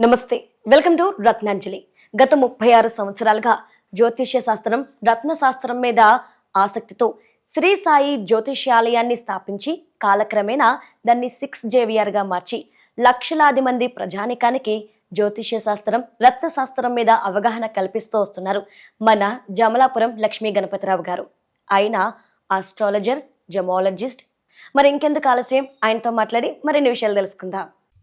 నమస్తే welcome to Ratnanjali. గత ముప్పై ఆరు సంవత్సరాలుగా జ్యోతిష్య శాస్త్రం రత్న శాస్త్రం మీద ఆసక్తితో శ్రీ సాయి జ్యోతిష్యాలయాన్ని స్థాపించి కాలక్రమేణా దాన్ని సిక్స్ జేవియర్గా మార్చి లక్షలాది మంది ప్రజానికానికి జ్యోతిష్య శాస్త్రం రత్న శాస్త్రం మీద అవగాహన కల్పిస్తూ వస్తున్నారు మన జమలాపురం లక్ష్మీ గణపతిరావు గారు. ఆయన ఆస్ట్రాలజర్ జమాలజిస్ట్. మరి ఇంకెందుకు ఆలస్యం? ఆయనతో మాట్లాడి మరిన్ని విషయాలు తెలుసుకుందాం.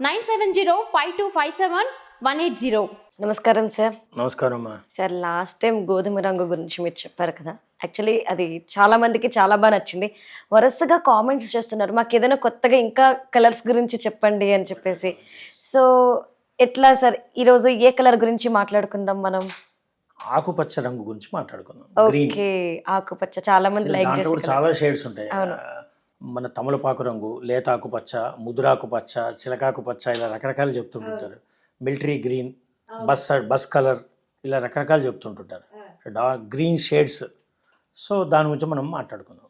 nine seven zero five two five seven one eight zero. నమస్కారం సార్. నమస్కారం అమ్మా సార్ లాస్ట్ టైం గోధుమ రంగు గురించి మీరు చెప్పారు కదా. యాక్చువల్లీ అది చాలా మందికి చాలా బాగా నచ్చింది. వరుసగా కామెంట్స్ చేస్తున్నారు. మాకు ఏదైనా కొత్తగా ఇంకా కలర్స్ గురించి చెప్పండి అని చెప్పేసి. సో ఎట్లా సార్? ఈరోజు ఏ కలర్ గురించి మాట్లాడుకుందాం మనం? ఆకుపచ్చ రంగు గురించి మాట్లాడుకుందాం. గ్రీన్ ఓకే ఆకుపచ్చ. చాలా మంది లైక్ దాంట్లో కూడా చేసి చాలా షేడ్స్ ఉంటాయి. అవును. మన తమలపాకు రంగు లేత ఆకుపచ్చ ముదురాకు పచ్చ చిలకాకు పచ్చ ఇలా రకరకాలు చెప్తుంటుంటారు. Military green bus bus colour ఇలా రకరకాలు చెప్తుంటుంటారు. Dark green shades. సో దాని గురించి మనం మాట్లాడుకుందాం.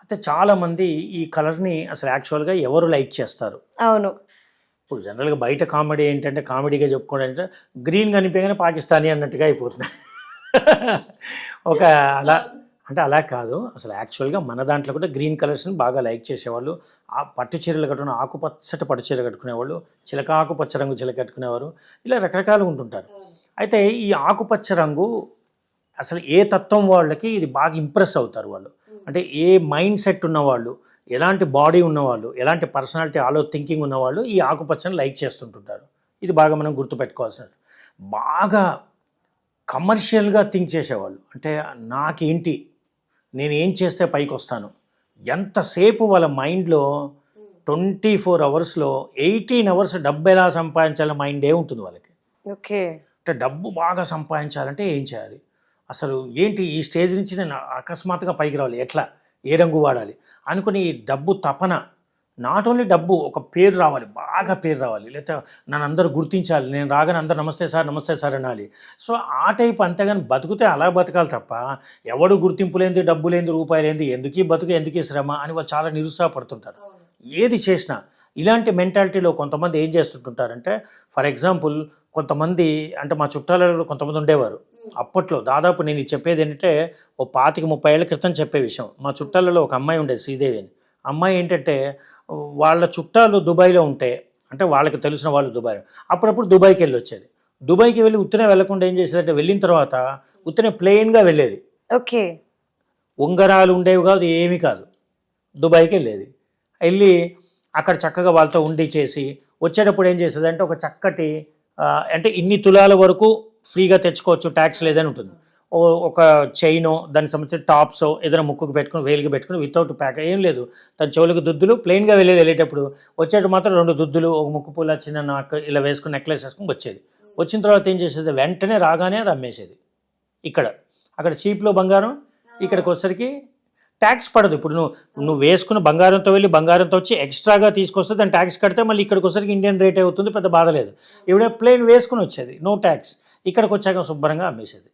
అయితే చాలామంది ఈ కలర్ని అసలు యాక్చువల్గా ఎవరు లైక్ చేస్తారు? అవును. ఇప్పుడు జనరల్గా బయట కామెడీ ఏంటంటే కామెడీగా చెప్పుకోవడం అంటే గ్రీన్ కనిపించగానే పాకిస్తానీ అన్నట్టుగా అయిపోతుంది. ఒక అలా అంటే అలా కాదు. అసలు యాక్చువల్గా మన దాంట్లో కూడా గ్రీన్ కలర్స్ని బాగా లైక్ చేసేవాళ్ళు. ఆ పట్టు చీరలు కట్టుకున్న ఆకుపచ్చటి పట్టు చీర కట్టుకునేవాళ్ళు. చిలక ఆకుపచ్చ రంగు చిలక కట్టుకునేవారు. ఇలా రకరకాలుగా ఉంటుంటారు. అయితే ఈ ఆకుపచ్చ రంగు అసలు ఏ తత్వం వాళ్ళకి ఇది బాగా ఇంప్రెస్ అవుతారు వాళ్ళు. అంటే ఏ మైండ్ సెట్ ఉన్నవాళ్ళు ఎలాంటి బాడీ ఉన్నవాళ్ళు ఎలాంటి పర్సనాలిటీ ఆలో థింకింగ్ ఉన్నవాళ్ళు ఈ ఆకుపచ్చని లైక్ చేస్తుంటుంటారు. ఇది బాగా మనం గుర్తుపెట్టుకోవాల్సిన బాగా కమర్షియల్గా థింక్ చేసేవాళ్ళు. అంటే నాకేంటి నేను ఏం చేస్తే పైకి వస్తాను ఎంతసేపు వాళ్ళ మైండ్లో ట్వంటీ ఫోర్ అవర్స్లో ఎయిటీన్ అవర్స్ డబ్బు ఎలా సంపాదించాలి మైండే ఉంటుంది వాళ్ళకి. ఓకే. అంటే డబ్బు బాగా సంపాదించాలంటే ఏం చేయాలి? అసలు ఏంటి ఈ స్టేజ్ నుంచి నేను అకస్మాత్తుగా పైకి రావాలి? ఎట్లా? ఏ రంగు వాడాలి? అనుకుని ఈ డబ్బు తపన నాట్ ఓన్లీ డబ్బు ఒక పేరు రావాలి బాగా పేరు రావాలి. లేకపోతే నన్ను అందరూ గుర్తించాలి నేను రాగానే అందరు నమస్తే సార్ నమస్తే సార్ అనాలి. సో ఆ టైప్ అంతేగాని బతుకుతే అలా బతకాలి తప్ప ఎవడు గుర్తింపు లేనిది డబ్బు లేనిది రూపాయి లేనిది ఎందుకు బతుకు ఎందుకు శ్రమ అని వాళ్ళు చాలా నిరుత్సాహపడుతుంటారు. ఏది చేసినా ఇలాంటి మెంటాలిటీలో కొంతమంది ఏం చేస్తుంటుంటారంటే ఫర్ ఎగ్జాంపుల్ కొంతమంది అంటే మా చుట్టాలలో కొంతమంది ఉండేవారు. అప్పట్లో దాదాపు నేను చెప్పేది ఏంటంటే ఓ పాతిక ముప్పై ఏళ్ళ క్రితం చెప్పే విషయం. మా చుట్టాలలో ఒక అమ్మాయి ఉండేది శ్రీదేవి అని. అమ్మాయి ఏంటంటే వాళ్ళ చుట్టాలు దుబాయ్లో ఉంటే అంటే వాళ్ళకి తెలిసిన వాళ్ళు దుబాయ్ అప్పుడప్పుడు దుబాయ్కి వెళ్ళి వచ్చేది. దుబాయ్కి వెళ్ళి ఉత్తనే వెళ్ళకుండా ఏం చేసేదంటే వెళ్ళిన తర్వాత ఉత్తనే ప్లెయిన్గా వెళ్ళేది. ఓకే. ఉంగరాలు ఉండేవి కాదు ఏమీ కాదు. దుబాయ్కి వెళ్ళేది. వెళ్ళి అక్కడ చక్కగా వాళ్ళతో ఉండి చేసి వచ్చేటప్పుడు ఏం చేసేది అంటే ఒక చక్కటి అంటే ఇన్ని తులాల వరకు ఫ్రీగా తెచ్చుకోవచ్చు ట్యాక్స్ లేదని ఉంటుంది. ఒక చైనో దానికి సంబంధించిన టాప్సో ఏదైనా ముక్కుకు పెట్టుకుని వేలికి పెట్టుకుని వితౌట్ ప్యాక్ ఏం లేదు. తన చెవులకు దుద్దులు ప్లెయిన్గా వెళ్ళి వెళ్ళేటప్పుడు వచ్చేటప్పుడు మాత్రం రెండు దుద్దులు ఒక ముక్కు పూల చిన్న నాక్ ఇలా వేసుకుని నెక్లెస్ వేసుకుని వచ్చేది. వచ్చిన తర్వాత ఏం చేసేది? వెంటనే రాగానే అది అమ్మేసేది. ఇక్కడ. అక్కడ చీప్లో బంగారం ఇక్కడికి వచ్చేసరికి ట్యాక్స్ పడదు. ఇప్పుడు నువ్వు నువ్వు వేసుకున్న బంగారంతో వెళ్ళి బంగారంతో వచ్చి ఎక్స్ట్రాగా తీసుకొస్తే దాని ట్యాక్స్ కడితే మళ్ళీ ఇక్కడికి వచ్చేసరికి ఇండియన్ రేట్ అవుతుంది పెద్ద బాధ లేదు. ఇవిడే ప్లేన్ వేసుకుని వచ్చేది నో ట్యాక్స్ ఇక్కడికి వచ్చాక శుభ్రంగా అమ్మేసేది.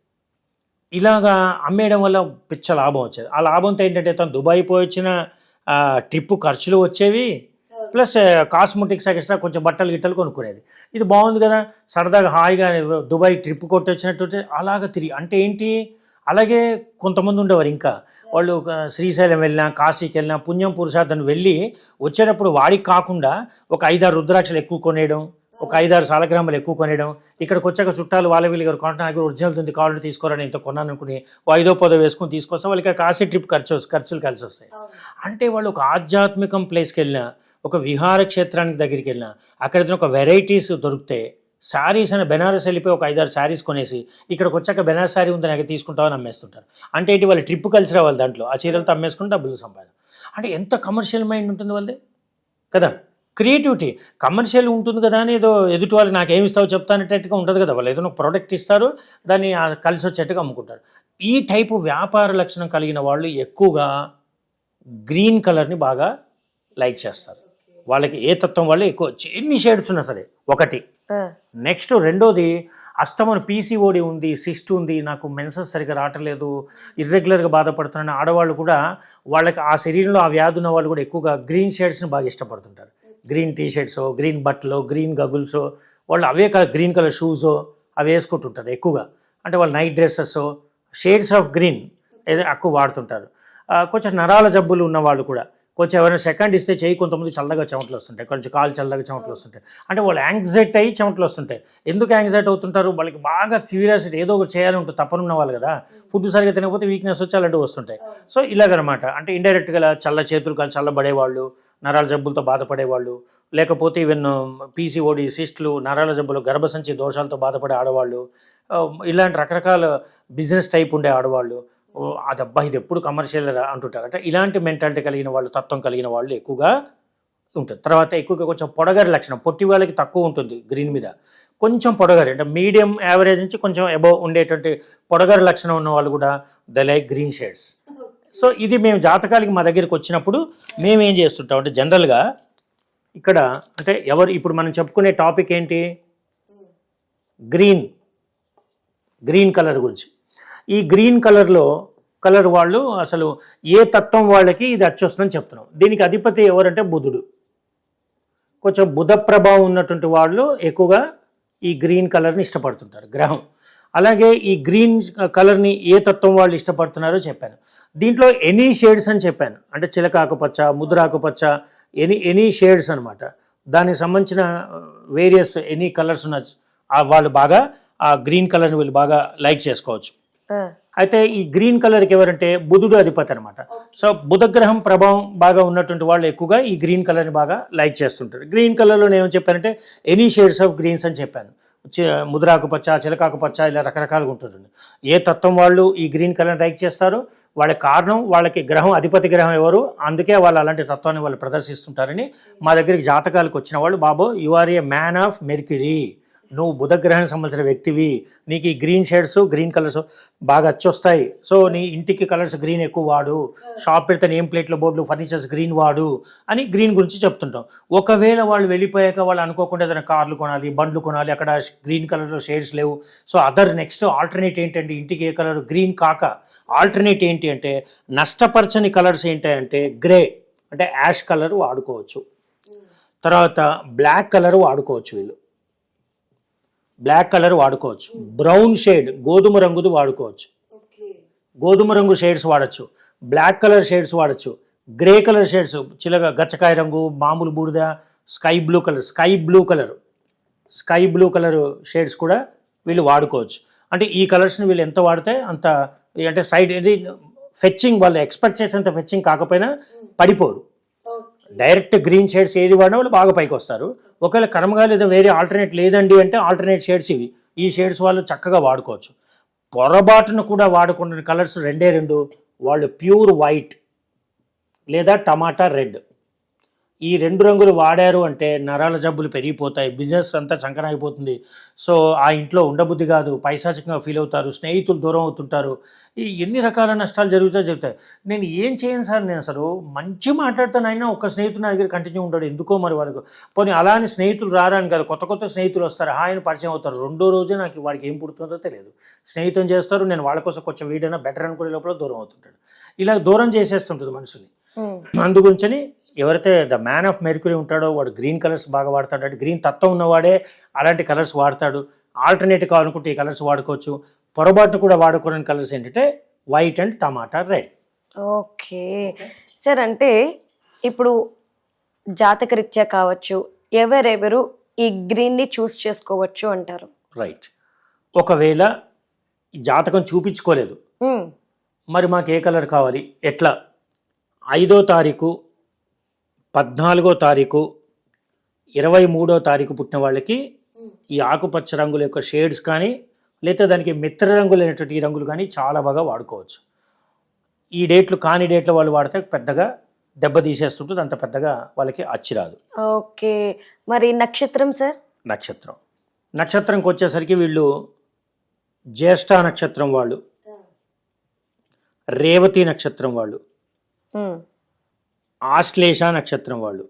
ఇలాగా అమ్మేయడం వల్ల పిచ్చ లాభం వచ్చేది. ఆ లాభంతో ఏంటంటే తను దుబాయ్ పోయి వచ్చిన ట్రిప్ ఖర్చులు వచ్చేవి. ప్లస్ కాస్మెటిక్స్ ఎక్స్ట్రా కొంచెం బట్టలు గిట్టలు కొనుక్కునేది. ఇది బాగుంది కదా సరదాగా హాయిగా దుబాయ్ ట్రిప్ కొట్టి వచ్చినట్టు అలాగ తిరిగి అంటే ఏంటి? అలాగే కొంతమంది ఉండేవారు ఇంకా. వాళ్ళు ఒక శ్రీశైలం వెళ్ళినా కాశీకి వెళ్ళినా పుణ్యం పురుషార్థం వెళ్ళి వచ్చేటప్పుడు వాడికి కాకుండా ఒక ఐదారు రుద్రాక్షలు ఎక్కువ కొనేయడం ఒక ఐదారు సాలగ్రామాలు ఎక్కువ కొనేయడం ఇక్కడికి వచ్చాక చుట్టాలు వాళ్ళ వీళ్ళు గారు కొంటే నాకు ఒరిజినల్ ఉంది కావాలంటే తీసుకోరని ఇంత కొన్నాను అనుకుని ఓ ఐదో పదో వేసుకొని తీసుకొస్తే వాళ్ళకి కాశీ ట్రిప్ ఖర్చు ఖర్చులు కలిసి వస్తాయి. అంటే వాళ్ళు ఒక ఆధ్యాత్మికం ప్లేస్కి వెళ్ళినా ఒక విహార క్షేత్రానికి దగ్గరికి వెళ్ళినా అక్కడ ఒక వెరైటీస్ దొరికితే శారీస్ అని బెనారస్ వెళ్ళిపోయి ఒక ఐదారు శారీస్ కొనేసి ఇక్కడికి వచ్చాక బెనారస్ శారీ ఉందని అక్కడ తీసుకుంటామని అమ్మేస్తుంటారు అంటే ఏంటి వాళ్ళ ట్రిప్ కల్చర్ వాళ్ళు దాంట్లో? ఆ చీరలతో అమ్మేసుకుని డబ్బులు సంపాదన అంటే ఎంత కమర్షియల్ మైండ్ ఉంటుంది వాళ్ళది? కదా? క్రియేటివిటీ. కమర్షియల్ ఉంటుంది కదా అని ఏదో ఎదుటి వాళ్ళు నాకు ఏమి ఇస్తావో చెప్తానేటట్టుగా ఉంటుంది కదా. వాళ్ళు ఏదైనా ప్రోడక్ట్ ఇస్తారు దాన్ని ఆ కలిసి వచ్చేట్టుగా అమ్ముకుంటారు. ఈ టైపు వ్యాపార లక్షణం కలిగిన వాళ్ళు ఎక్కువగా గ్రీన్ కలర్ని బాగా లైక్ చేస్తారు. వాళ్ళకి ఏ తత్వం వాళ్ళు ఎక్కువ ఎన్ని షేడ్స్ ఉన్నా సరే ఒకటి. నెక్స్ట్ రెండోది అస్తమను పీసీఓడి ఉంది సిస్ట్ ఉంది నాకు మెన్సెస్ సరిగ్గా రావట్లేదు ఇర్రెగ్యులర్గా బాధపడుతున్న ఆడవాళ్ళు కూడా వాళ్ళకి ఆ శరీరంలో ఆ వ్యాధి ఉన్న వాళ్ళు కూడా ఎక్కువగా గ్రీన్ షేడ్స్ని బాగా ఇష్టపడుతుంటారు. గ్రీన్ టీ షర్ట్స్ గ్రీన్ బట్టలు గ్రీన్ గగుల్స్ వాళ్ళు అవే కలర్ గ్రీన్ కలర్ షూస్ అవి వేసుకుంటుంటారు ఎక్కువగా. అంటే వాళ్ళు night dresses shades of green ఏదో ఎక్కువ వాడుతుంటారు. కొంచెం నరాల జబ్బులు ఉన్న వాళ్ళు కూడా కొంచెం ఎవరైనా సెకండ్ ఇస్తే చేయి కొంతమంది చల్లగా చెమటలు వస్తుంటాయి. కొంచెం కాలు చల్లగా చెమటలు వస్తుంటాయి. అంటే వాళ్ళు యాంగ్జైట్ అయ్యి చెమటలు వస్తుంటాయి. ఎందుకు యాంగ్జైట్ అవుతుంటారు? వాళ్ళకి బాగా క్యూరియాసిటీ ఏదో ఒకటి చేయాలి ఉంటుంది తప్పనున్న వాళ్ళు కదా. ఫుడ్ సరిగ్గా తినకపోతే వీక్నెస్ వచ్చి అలాంటివి వస్తుంటాయి. సో ఇలాగనమాట. అంటే ఇండైరెక్ట్గా చల్ల చేతులు కాలు చల్లబడేవాళ్ళు నరాల జబ్బులతో బాధపడేవాళ్ళు లేకపోతే ఈవెన్ పీసీఓడి సిస్ట్లు నరాల జబ్బులు గర్భసంచి దోషాలతో బాధపడే ఆడవాళ్ళు ఇలాంటి రకరకాల బిజినెస్ టైప్ ఉండే ఆడవాళ్ళు అదబ్బా ఇది ఎప్పుడు కమర్షియల్ అంటుంటారు. అంటే ఇలాంటి మెంటాలిటీ కలిగిన వాళ్ళు తత్వం కలిగిన వాళ్ళు ఎక్కువగా ఉంటుంది తర్వాత ఎక్కువగా కొంచెం పొడగారి లక్షణం పొట్టి వాళ్ళకి తక్కువ ఉంటుంది గ్రీన్ మీద. కొంచెం పొడగారి అంటే మీడియం యావరేజ్ నుంచి కొంచెం అబోవ్ ఉండేటువంటి పొడగారి లక్షణం ఉన్న వాళ్ళు కూడా the like green shades so ఇది మేము జాతకాలకి మా దగ్గరికి వచ్చినప్పుడు మేము ఏం చేస్తుంటాం అంటే జనరల్గా ఇక్కడ అంటే ఎవరు ఇప్పుడు మనం చెప్పుకునే టాపిక్ ఏంటి? గ్రీన్ గ్రీన్ కలర్ గురించి. ఈ గ్రీన్ కలర్లో కలర్ వాళ్ళు అసలు ఏ తత్వం వాళ్ళకి ఇది అచ్చొస్తుందని చెప్తున్నాం. దీనికి అధిపతి ఎవరంటే బుధుడు. కొంచెం బుధ ప్రభావం ఉన్నటువంటి వాళ్ళు ఎక్కువగా ఈ గ్రీన్ కలర్ని ఇష్టపడుతుంటారు గ్రహం. అలాగే ఈ గ్రీన్ కలర్ని ఏ తత్వం వాళ్ళు ఇష్టపడుతున్నారో చెప్పాను. దీంట్లో ఎనీ షేడ్స్ అని చెప్పాను. అంటే చిలక ఆకుపచ్చ ముద్ర ఆకుపచ్చ ఎనీ ఎనీ షేడ్స్ అనమాట దానికి సంబంధించిన వేరియస్ ఎనీ కలర్స్ ఉన్న ఆ వాళ్ళు బాగా ఆ గ్రీన్ కలర్ని వీళ్ళు బాగా లైక్ చేసుకోవచ్చు. అయితే ఈ గ్రీన్ కలర్కి ఎవరంటే బుధుడు అధిపతి అనమాట సో బుధగ్రహం ప్రభావం బాగా ఉన్నటువంటి వాళ్ళు ఎక్కువగా ఈ గ్రీన్ కలర్ని బాగా లైక్ చేస్తుంటారు. గ్రీన్ కలర్లో నేను ఏం చెప్పానంటే ఎనీ షేడ్స్ ఆఫ్ గ్రీన్స్ అని చెప్పాను. ముద్రాకుపచ్చ చిలకాకుపచ్చ ఇలా రకరకాలుగా ఉంటుంది ఏ తత్వం వాళ్ళు ఈ గ్రీన్ కలర్ లైక్ చేస్తారో వాళ్ళ కారణం వాళ్ళకి గ్రహం అధిపతి గ్రహం ఎవరు అందుకే వాళ్ళు అలాంటి తత్వాన్ని వాళ్ళు ప్రదర్శిస్తుంటారని మా దగ్గరికి జాతకాలకు వచ్చిన వాళ్ళు బాబు you are a man of Mercury నువ్వు బుధగ్రహానికి సంబంధించిన వ్యక్తివి నీకు ఈ గ్రీన్ షేడ్స్ గ్రీన్ కలర్స్ బాగా వచ్చొస్తాయి సో నీ ఇంటికి కలర్స్ గ్రీన్ ఎక్కువ వాడు షాప్ పెడితే నేమ్ ప్లేట్లు బోర్డులు ఫర్నిచర్స్ గ్రీన్ వాడు అని గ్రీన్ గురించి చెప్తుంటాం. ఒకవేళ వాళ్ళు వెళ్ళిపోయాక వాళ్ళు అనుకోకుండా ఏదైనా కార్లు కొనాలి బండ్లు కొనాలి అక్కడ గ్రీన్ కలర్లో షేడ్స్ లేవు. సో అదర్ నెక్స్ట్ ఆల్టర్నేట్ ఏంటంటే ఇంటికి ఏ కలర్ గ్రీన్ కాక ఆల్టర్నేట్ ఏంటి అంటే నష్టపరచని కలర్స్ ఏంటి అంటే గ్రే అంటే యాష్ కలర్ వాడుకోవచ్చు. తర్వాత బ్లాక్ కలర్ వాడుకోవచ్చు వీళ్ళు. బ్లాక్ కలర్ వాడుకోవచ్చు. బ్రౌన్ షేడ్ గోధుమ రంగుది వాడుకోవచ్చు. గోధుమ రంగు షేడ్స్ వాడచ్చు. బ్లాక్ కలర్ షేడ్స్ వాడచ్చు. గ్రే కలర్ షేడ్స్ చిలక గచ్చకాయ రంగు మామూలు బూడిద sky blue colour sky blue colour. Sky blue colour shades కూడా వీళ్ళు వాడుకోవచ్చు. అంటే ఈ కలర్స్ని వీళ్ళు ఎంత వాడితే అంత అంటే సైడ్ ఫెచ్చింగ్ వాళ్ళు ఎక్స్పెక్ట్ చేసేంత ఫెచ్చింగ్ కాకపోయినా పడిపోరు. డైరెక్ట్ గ్రీన్ షేడ్స్ ఏది వాడినా వాళ్ళు బాగా పైకి వస్తారు. ఒకవేళ కర్మగా లేదా వేరే ఆల్టర్నేట్ లేదండి అంటే ఆల్టర్నేట్ షేడ్స్ ఇవి. ఈ షేడ్స్ వాళ్ళు చక్కగా వాడుకోవచ్చు. పొరపాటును కూడా వాడుకున్న కలర్స్ రెండే రెండు. వాళ్ళు ప్యూర్ వైట్ లేదా టమాటా రెడ్. ఈ రెండు రంగులు వాడారు అంటే నరాల జబ్బులు పెరిగిపోతాయి. బిజినెస్ అంతా చంకన అయిపోతుంది సో ఆ ఇంట్లో ఉండబుద్ధి కాదు. పైశాచికంగా ఫీల్ అవుతారు. స్నేహితులు దూరం అవుతుంటారు. ఈ ఎన్ని రకాల నష్టాలు జరుగుతాయో. చెప్తాయి నేను ఏం చేయను సార్? నేను అసలు మంచి మాట్లాడుతాను అయినా ఒక స్నేహితుడు నా దగ్గర కంటిన్యూ ఉంటాడు ఎందుకో మరి వాళ్ళకు? పోనీ అలాని స్నేహితులు రారని కాదు. కొత్త కొత్త స్నేహితులు వస్తారు. హాయని పరిచయం అవుతారు. రెండో రోజే నాకు వాడికి ఏం పుడుతుందో తెలియదు. స్నేహితం చేస్తారు. నేను వాళ్ళ కోసం కొంచెం వీడైనా బెటర్ అనుకునే లోపల దూరం అవుతుంటాడు. ఇలా దూరం చేసేస్తుంటుంది మనుషుల్ని. ఉమ్, అందుగురించని ఎవరైతే ద మ్యాన్ ఆఫ్ మెర్క్యూరీ ఉంటాడో వాడు గ్రీన్ కలర్స్ బాగా వాడతాడు. అంటే గ్రీన్ తత్వం ఉన్నవాడే అలాంటి కలర్స్ వాడతాడు. ఆల్టర్నేట్ కావాలనుకుంటే ఈ కలర్స్ వాడుకోవచ్చు. పొరపాటును కూడా వాడుకోని కలర్స్ ఏంటంటే white and tomato red. Okay. Sir అంటే ఇప్పుడు జాతకరీత్యా కావచ్చు ఎవరెవరు ఈ గ్రీన్ని చూస్ చేసుకోవచ్చు అంటారు? రైట్. ఒకవేళ జాతకం చూపించుకోలేదు. మరి మాకు ఏ కలర్ కావాలి? ఎట్లా? ఐదో తారీఖు పద్నాలుగో తారీఖు ఇరవై మూడో తారీఖు పుట్టిన వాళ్ళకి ఈ ఆకుపచ్చ రంగుల యొక్క షేడ్స్ కానీ లేదా దానికి మిత్ర రంగులైనటువంటి ఈ రంగులు కానీ చాలా బాగా వాడుకోవచ్చు. ఈ డేట్లు కాని డేట్లు వాళ్ళు వాడితే పెద్దగా దెబ్బ తీసేస్తుంటుంది అంత పెద్దగా వాళ్ళకి అచ్చి రాదు. ఓకే. మరి నక్షత్రం సార్? నక్షత్రం. నక్షత్రంకి వచ్చేసరికి వీళ్ళు జ్యేష్ఠ నక్షత్రం వాళ్ళు రేవతి నక్షత్రం వాళ్ళు. ఆశ్లేష నక్షత్రం వాళ్ళు.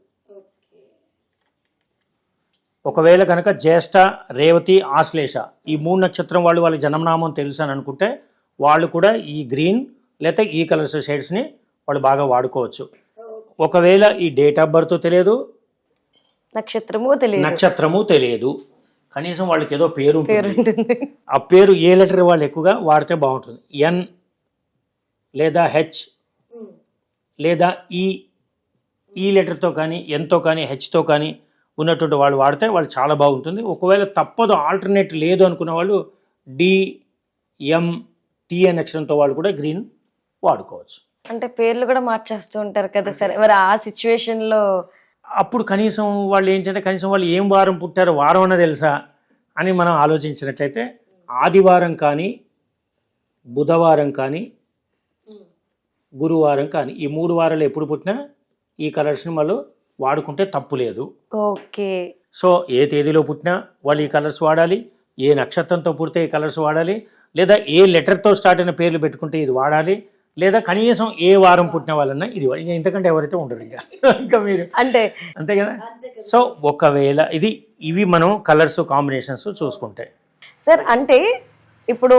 ఒకవేళ కనుక జ్యేష్ఠ రేవతి ఆశ్లేష ఈ మూడు నక్షత్రం వాళ్ళు వాళ్ళ జన్మనామం తెలుసు అని అనుకుంటే వాళ్ళు కూడా ఈ గ్రీన్ లేదా ఈ కలర్స్ షేడ్స్ని వాళ్ళు బాగా వాడుకోవచ్చు. ఒకవేళ ఈ డేట్ ఆఫ్ బర్త్ తెలియదు? నక్షత్రము తెలియదు. నక్షత్రము తెలియదు. కనీసం వాళ్ళకి ఏదో పేరు ఉంటుంది. ఆ పేరు ఏ లెటర్ వాళ్ళు ఎక్కువగా వాడితే బాగుంటుంది. ఎన్ లేదా హెచ్ లేదా ఈ ఈ లెటర్తో కానీ ఎన్తో కానీ హెచ్తో కానీ ఉన్నటువంటి వాళ్ళు వాడితే వాళ్ళు చాలా బాగుంటుంది. ఒకవేళ తప్పదు ఆల్టర్నేట్ లేదు అనుకున్న వాళ్ళు డి ఎం టి అనే అక్షరంతో వాళ్ళు కూడా గ్రీన్ వాడుకోవచ్చు. అంటే పేర్లు కూడా మార్చేస్తూ ఉంటారు కదా సార్. మరి ఆ సిచ్యువేషన్లో అప్పుడు కనీసం వాళ్ళు ఏంటంటే కనీసం వాళ్ళు ఏం వారం పుట్టారో వారం అన్న తెలుసా అని మనం ఆలోచించినట్లయితే ఆదివారం కానీ బుధవారం కానీ గురువారం కానీ ఈ మూడు వారాలు ఎప్పుడు పుట్టినా ఈ కలర్స్ని వాళ్ళు వాడుకుంటే తప్పు లేదు. ఓకే. సో ఏ తేదీలో పుట్టినా వాళ్ళు ఈ కలర్స్ వాడాలి ఏ నక్షత్రంతో పుడితే ఈ కలర్స్ వాడాలి లేదా ఏ లెటర్తో స్టార్ట్ అయిన పేర్లు పెట్టుకుంటే ఇది వాడాలి లేదా కనీసం ఏ వారం పుట్టిన వాళ్ళన్నా ఇది ఇంకా ఇంతకంటే ఎవరైతే ఉండరు ఇంకా. ఇంకా మీరు అంటే అంతే కదా? సో ఒకవేళ ఇది ఇవి మనం కలర్స్ కాంబినేషన్స్ చూసుకుంటే. సార్ అంటే ఇప్పుడు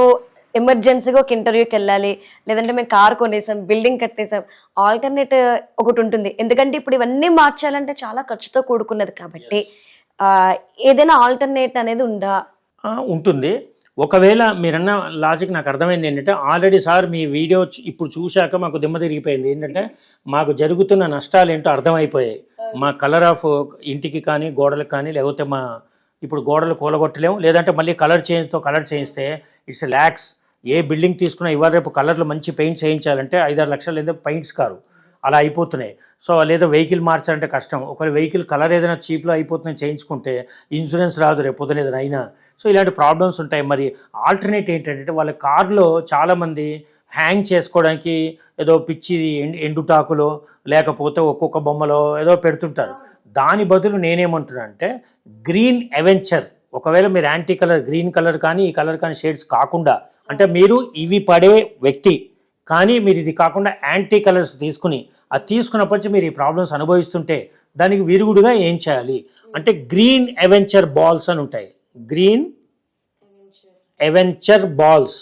ఎమర్జెన్సీగా ఒక ఇంటర్వ్యూకి వెళ్ళాలి లేదంటే మేము కార్ కొనేసాం బిల్డింగ్ కట్టేసాం ఆల్టర్నేట్ ఒకటి ఉంటుంది. ఎందుకంటే ఇప్పుడు ఇవన్నీ మార్చాలంటే చాలా ఖర్చుతో కూడుకున్నది కాబట్టి ఏదైనా ఆల్టర్నేట్ అనేది ఉందా? ఉంటుంది. ఒకవేళ మీరన్న లాజిక్ నాకు అర్థమైంది ఏంటంటే ఆల్రెడీ సార్ మీ వీడియో ఇప్పుడు చూశాక మాకు దిమ్మ తిరిగిపోయింది. ఏంటంటే మాకు జరుగుతున్న నష్టాలు ఏంటో అర్థమైపోయాయి. మా కలర్ ఆఫ్ ఇంటికి కానీ గోడలకు కానీ లేకపోతే మా ఇప్పుడు గోడలు కూలగొట్టలేము. లేదంటే మళ్ళీ కలర్ చేంజ్తో కలర్ చేయిస్తే ఇట్స్ ల్యాక్స్ ఏ బిల్డింగ్ తీసుకున్నా ఇవాళ రేపు కలర్లు మంచి పెయింట్ చేయించాలంటే ఐదారు లక్షలు లేదా పెయింట్స్ కారు. అలా అయిపోతున్నాయి. సో లేదా వెహికల్ మార్చాలంటే కష్టం. ఒకవేళ వెహికల్ కలర్ ఏదైనా చీప్లో అయిపోతుందని చేయించుకుంటే ఇన్సూరెన్స్ రాదు రేపు పొద్దున ఏదైనా అయినా. సో ఇలాంటి ప్రాబ్లమ్స్ ఉంటాయి. మరి ఆల్టర్నేట్ ఏంటంటే వాళ్ళ కార్లో చాలామంది హ్యాంగ్ చేసుకోవడానికి ఏదో పిచ్చి ఎండు- ఎండుటాకులో లేకపోతే ఒక్కొక్క బొమ్మలో ఏదో పెడుతుంటారు. దాని బదులు నేనేమంటున్నా అంటే గ్రీన్ అవెంచర్ ఒకవేళ మీరు యాంటీ కలర్ గ్రీన్ కలర్ కానీ ఈ కలర్ కానీ షేడ్స్ కాకుండా అంటే మీరు ఇవి పడే వ్యక్తి కానీ మీరు ఇది కాకుండా యాంటీ కలర్స్ తీసుకుని అది తీసుకున్నప్పటి నుంచి మీరు ఈ ప్రాబ్లమ్స్ అనుభవిస్తుంటే దానికి విరుగుడుగా ఏం చేయాలి? అంటే గ్రీన్ ఎవెంచర్ బాల్స్ అని ఉంటాయి. గ్రీన్ ఎవెంచర్ బాల్స్.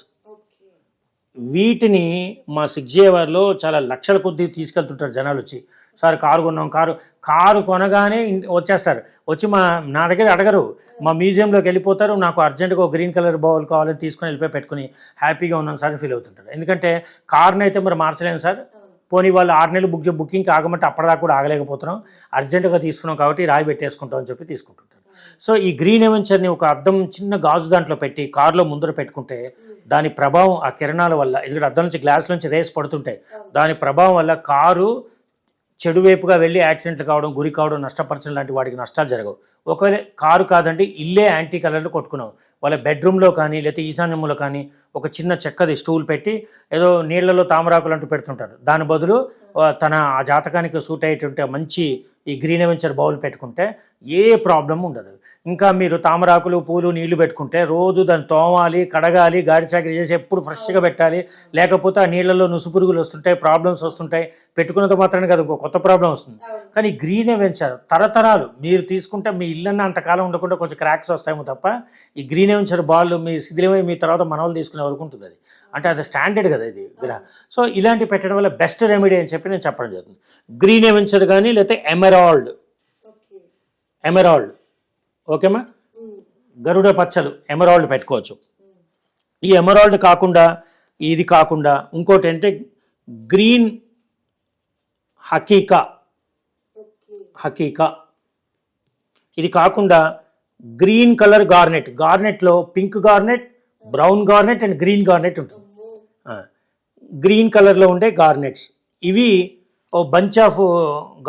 వీటిని మా సిగ్జేవర్లో చాలా లక్షల కొద్దీ తీసుకెళ్తుంటారు జనాలు వచ్చి. సార్ కారు కొన్నాం కారు కారు కొనగానే వచ్చేస్తారు. వచ్చి మా నా దగ్గర అడగరు. మా మ్యూజియంలోకి వెళ్ళిపోతారు నాకు అర్జెంటుగా ఒక గ్రీన్ కలర్ బౌల్ కావాలని తీసుకొని వెళ్ళిపోయి పెట్టుకుని హ్యాపీగా ఉన్నాం సార్ ఫీల్ అవుతుంటారు. ఎందుకంటే కార్ని అయితే మరి మార్చలేము సార్. పోనీ వాళ్ళు ఆరు నెలలు బుక్ చే- బుకింగ్ ఆగమంటే అప్పటిదాకా కూడా ఆగలేకపోతున్నాం. అర్జెంటుగా తీసుకున్నాం కాబట్టి రాయి పెట్టేసుకుంటాం అని చెప్పి తీసుకుంటుంటారు. సో ఈ గ్రీన్ ఎవెంచర్ని ఒక అద్దం చిన్న గాజు దాంట్లో పెట్టి కారులో ముందర పెట్టుకుంటే దాని ప్రభావం ఆ కిరణాల వల్ల ఎందుకంటే అద్దం నుంచి గ్లాస్ నుంచి రేస్ పడుతుంటాయి. దాని ప్రభావం వల్ల కారు చెడు వైపుగా వెళ్ళి యాక్సిడెంట్లు కావడం గురి కావడం నష్టపరచడం లాంటి వాటికి నష్టాలు జరగవు. ఒకవేళ కారు కాదంటే ఇల్లే యాంటీ కలర్లు కొట్టుకున్నాం వాళ్ళ బెడ్రూమ్లో కానీ లేకపోతే ఈశాన్యంలో కానీ ఒక చిన్న చెక్కది స్టూల్ పెట్టి ఏదో నీళ్ళలో తామరాకులు అంటూ పెడుతుంటారు. దాని బదులు తన ఆ జాతకానికి సూట్ అయ్యేటువంటి మంచి ఈ గ్రీన్ అవెంచర్ బౌల్ పెట్టుకుంటే ఏ ప్రాబ్లం ఉండదు. ఇంకా మీరు తామరాకులు పూలు నీళ్ళు పెట్టుకుంటే రోజు దాన్ని తోమాలి కడగాలి గాడి చాకరీ చేసి ఎప్పుడు ఫ్రెష్గా పెట్టాలి. లేకపోతే ఆ నీళ్ళలో నుసుపురుగులు వస్తుంటాయి ప్రాబ్లమ్స్ వస్తుంటాయి. పెట్టుకున్నంత మాత్రాన్ని కదా ఇంకో కొత్త ప్రాబ్లం వస్తుంది. కానీ గ్రీన్ అవెంచర్ తరతరాలు మీరు తీసుకుంటే మీ ఇల్లన్న అంతకాలం ఉండకుండా కొంచెం క్రాక్స్ వస్తాయేమో తప్ప ఈ గ్రీన్ అవెంచర్ బాల్ మీ శిథిలమై మీ తర్వాత మనవాళ్ళు తీసుకునే వరకు ఉంటుంది అది. అంటే అది స్టాండర్డ్ కదా ఇది గ్రా సో ఇలాంటి పెట్టడం వల్ల బెస్ట్ రెమెడీ అని చెప్పి నేను చెప్పడం జరుగుతుంది. గ్రీన్ అవెంచర్ కానీ లేకపోతే ఎమెరాల్డ్ ఎమెరాల్డ్ ఓకేమా గరుడ పచ్చలు ఎమరాల్డ్ పెట్టుకోవచ్చు. ఈ ఎమరాల్డ్ కాకుండా ఇది కాకుండా ఇంకోటి అంటే గ్రీన్ హకీకా. హకీకా. ఇది కాకుండా green colour garnet. గార్నెట్లో pink garnet brown garnet and green garnet ఉంటుంది. గ్రీన్ కలర్లో ఉండే గార్నెట్స్. ఇవి ఓ బంచ్ ఆఫ్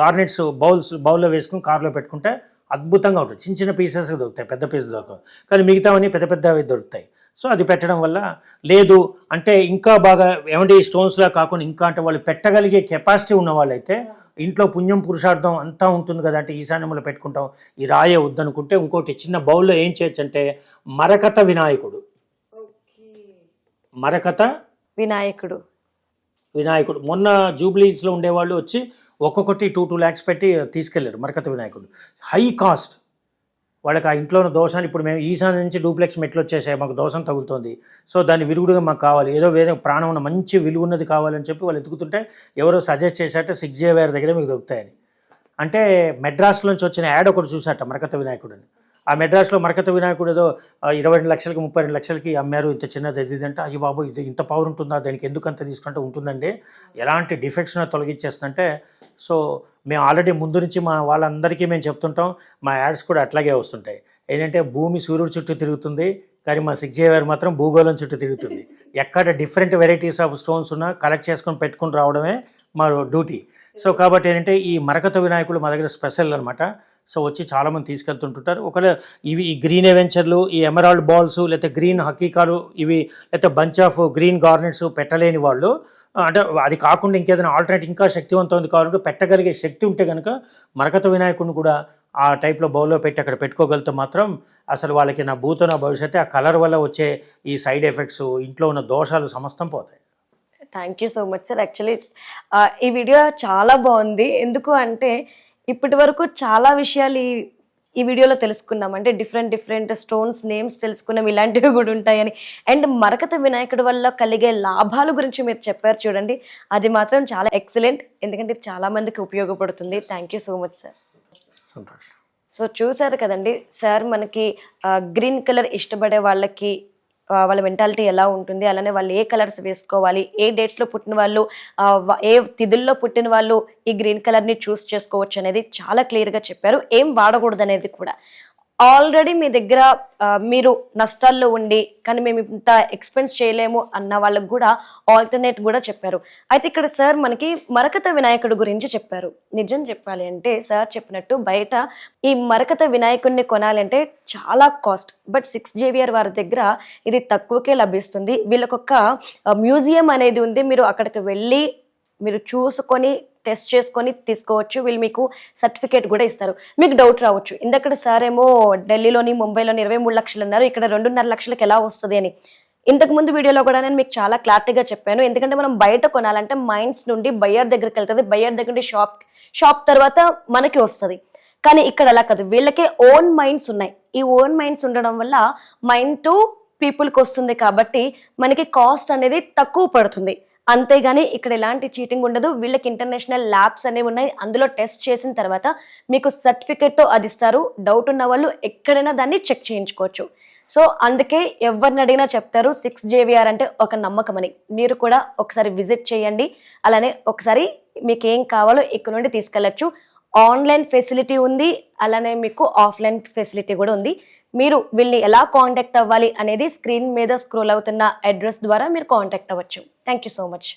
గార్నెట్స్ బౌల్స్ బౌల్లో వేసుకుని కార్లో పెట్టుకుంటే అద్భుతంగా ఉంటుంది. చిన్న చిన్న పీసెస్ దొరుకుతాయి పెద్ద పీసెస్ దొరకవు. కానీ మిగతావన్నీ పెద్ద పెద్దవి దొరుకుతాయి. సో అది పెట్టడం వల్ల లేదు. అంటే ఇంకా బాగా ఏమంటే స్టోన్స్లా కాకుండా ఇంకా అంటే వాళ్ళు పెట్టగలిగే కెపాసిటీ ఉన్న వాళ్ళైతే ఇంట్లో పుణ్యం పురుషార్థం అంతా ఉంటుంది కదా. అంటే ఈశాన్యంలో పెట్టుకుంటాం. ఈ రాయే వద్దనుకుంటే ఇంకోటి చిన్న బౌల్లో ఏం చేయొచ్చు అంటే మరకత వినాయకుడు. మరకత వినాయకుడు. వినాయకుడు. మొన్న జూబ్లీస్లో ఉండేవాళ్ళు వచ్చి ఒక్కొక్కటి టూ టూ ల్యాక్స్ పెట్టి తీసుకెళ్ళారు మరకత వినాయకుడు. హై కాస్ట్ వాళ్ళకి ఆ ఇంట్లో ఉన్న దోషాన్ని ఇప్పుడు మేము ఈశాన్య నుంచి డూప్లెక్స్ మెట్లు వచ్చేసాయి మాకు దోషం తగులుతోంది. సో దాన్ని విరుగుడుగా మాకు కావాలి. ఏదో వేరే ప్రాణం ఉన్న మంచి విలువ ఉన్నది కావాలని చెప్పి వాళ్ళు ఎత్తుకుతుంటే ఎవరో సజెస్ట్ చేశాట సిక్స్ జేవేర్ దగ్గర మీకు దొరుకుతాయని. అంటే మెడ్రాస్ నుంచి వచ్చిన యాడ్ ఒకటి చూశాట మరకత వినాయకుడిని. ఆ మెడ్రాస్లో మరకత వినాయకుడు ఏదో ఇరవై రెండు లక్షలకి ముప్పై రెండు లక్షలకి అమ్మారు ఇంత చిన్నది అది ఇది అంటే అయ్యి బాబు ఇది ఇంత పవర్ ఉంటుందా? దానికి ఎందుకు అంత తీసుకుంటే ఉంటుందండి. ఎలాంటి డిఫెక్ట్స్ తొలగించేస్తుందంటే సో మేము ఆల్రెడీ ముందు నుంచి మా వాళ్ళందరికీ మేము చెప్తుంటాం మా యాడ్స్ కూడా అట్లాగే వస్తుంటాయి. ఏంటంటే భూమి సూర్యుడు చుట్టూ తిరుగుతుంది కానీ మా సిక్స్ జేవర్ మాత్రం భూగోళం చుట్టూ తిరుగుతుంది. ఎక్కడ డిఫరెంట్ వెరైటీస్ ఆఫ్ స్టోన్స్ ఉన్నా కలెక్ట్ చేసుకొని పెట్టుకొని రావడమే మా డ్యూటీ సో కాబట్టి ఏంటంటే ఈ మరకత వినాయకుడు మా దగ్గర స్పెషల్ అనమాట సో వచ్చి చాలామంది తీసుకెళ్తుంటుంటారు. ఒకవేళ ఇవి ఈ గ్రీన్ ఎవెంచర్లు ఈ ఎమరాల్డ్ బాల్స్ లేకపోతే గ్రీన్ హకీకాలు ఇవి లేకపోతే బంచ్ ఆఫ్ గ్రీన్ గార్నెట్స్ పెట్టలేని వాళ్ళు. అంటే అది కాకుండా ఇంకేదైనా ఆల్టర్నేట్ ఇంకా శక్తివంతమైంది కావాలంటే పెట్టగలిగే శక్తి ఉంటే కనుక మరకత వినాయకుడిని కూడా ఆ టైప్లో బౌల్లో పెట్టి అక్కడ పెట్టుకోగలిగితే మాత్రం అసలు వాళ్ళకి నా భూత నా భవిష్యత్తు ఆ కలర్ వల్ల వచ్చే ఈ సైడ్ ఎఫెక్ట్స్ ఇంట్లో ఉన్న దోషాలు సమస్తం పోతాయి. Thank you so much sir actually ఈ వీడియో చాలా బాగుంది. ఎందుకు అంటే ఇప్పటి వరకు చాలా విషయాలు ఈ ఈ వీడియోలో తెలుసుకున్నాం. అంటే డిఫరెంట్ డిఫరెంట్ స్టోన్స్ నేమ్స్ తెలుసుకున్నాం. ఇలాంటివి కూడా ఉంటాయని. అండ్ మరకత వినాయకుడి వల్ల కలిగే లాభాల గురించి మీరు చెప్పారు చూడండి. అది మాత్రం చాలా ఎక్సలెంట్ ఎందుకంటే ఇది చాలా మందికి ఉపయోగపడుతుంది. Thank you so much sir so చూసారు కదండి సార్ మనకి గ్రీన్ కలర్ ఇష్టపడే వాళ్ళకి వాళ్ళ మెంటాలిటీ ఎలా ఉంటుంది? అలానే వాళ్ళు ఏ కలర్స్ వేసుకోవాలి? ఏ డేట్స్లో పుట్టిన వాళ్ళు ఏ తిథుల్లో పుట్టిన వాళ్ళు ఈ గ్రీన్ కలర్ని చూస్ చేసుకోవచ్చు అనేది చాలా క్లియర్గా చెప్పారు. ఏం వాడకూడదు అనేది కూడా. ఆల్రెడీ మీ దగ్గర మీరు నష్టాల్లో ఉండి కానీ మేము ఇంత ఎక్స్పెన్స్ చేయలేము అన్న వాళ్ళకు కూడా ఆల్టర్నేట్ కూడా చెప్పారు. అయితే ఇక్కడ సార్ మనకి మరకత వినాయకుడు గురించి చెప్పారు. నిజం చెప్పాలి అంటే సార్ చెప్పినట్టు బయట ఈ మరకత వినాయకుడిని కొనాలంటే చాలా కాస్ట్ బట్ సిక్స్ జేవియర్ వారి దగ్గర ఇది తక్కువకే లభిస్తుంది. వీళ్ళకొక మ్యూజియం అనేది ఉంది. మీరు అక్కడికి వెళ్ళి మీరు చూసుకొని టెస్ట్ చేసుకొని తీసుకోవచ్చు. వీళ్ళు మీకు సర్టిఫికేట్ కూడా ఇస్తారు. మీకు డౌట్ రావచ్చు. ఇందక్కడ సార్ ఏమో ఢిల్లీలోని ముంబైలోని ఇరవై మూడు లక్షలు అన్నారు. ఇక్కడ రెండున్నర లక్షలకు ఎలా వస్తుంది అని. ఇంతకు ముందు వీడియోలో కూడా నేను మీకు చాలా క్లారిటీగా చెప్పాను. ఎందుకంటే మనం బయట కొనాలంటే మైండ్స్ నుండి బయ్యర్ దగ్గరికి వెళ్తుంది. బయ్యర్ దగ్గర నుండి షాప్ షాప్ తర్వాత మనకి వస్తుంది. కానీ ఇక్కడ అలా కాదు. వీళ్ళకే ఓన్ మైండ్స్ ఉన్నాయి. ఈ ఓన్ మైండ్స్ ఉండడం వల్ల మైండ్ టు పీపుల్కి వస్తుంది కాబట్టి మనకి కాస్ట్ అనేది తక్కువ పడుతుంది. అంతేగాని ఇక్కడ ఎలాంటి చీటింగ్ ఉండదు. వీళ్ళకి ఇంటర్నేషనల్ ల్యాబ్స్ అనేవి ఉన్నాయి. అందులో టెస్ట్ చేసిన తర్వాత మీకు సర్టిఫికేట్తో అది ఇస్తారు. డౌట్ ఉన్న వాళ్ళు ఎక్కడైనా దాన్ని చెక్ చేయించుకోవచ్చు. సో అందుకే ఎవరిని అడిగినా చెప్తారు సిక్స్ జేవిఆర్ అంటే ఒక నమ్మకం అని. మీరు కూడా ఒకసారి విజిట్ చేయండి. అలానే ఒకసారి మీకు ఏం కావాలో ఇక్కడ నుండి తీసుకెళ్ళచ్చు. ఆన్లైన్ ఫెసిలిటీ ఉంది అలానే మీకు ఆఫ్లైన్ ఫెసిలిటీ కూడా ఉంది. మీరు వీళ్ళని ఎలా కాంటాక్ట్ అవ్వాలి అనేది స్క్రీన్ మీద స్క్రోల్ అవుతున్న అడ్రస్ ద్వారా మీరు కాంటాక్ట్ అవ్వచ్చు. Thank you so much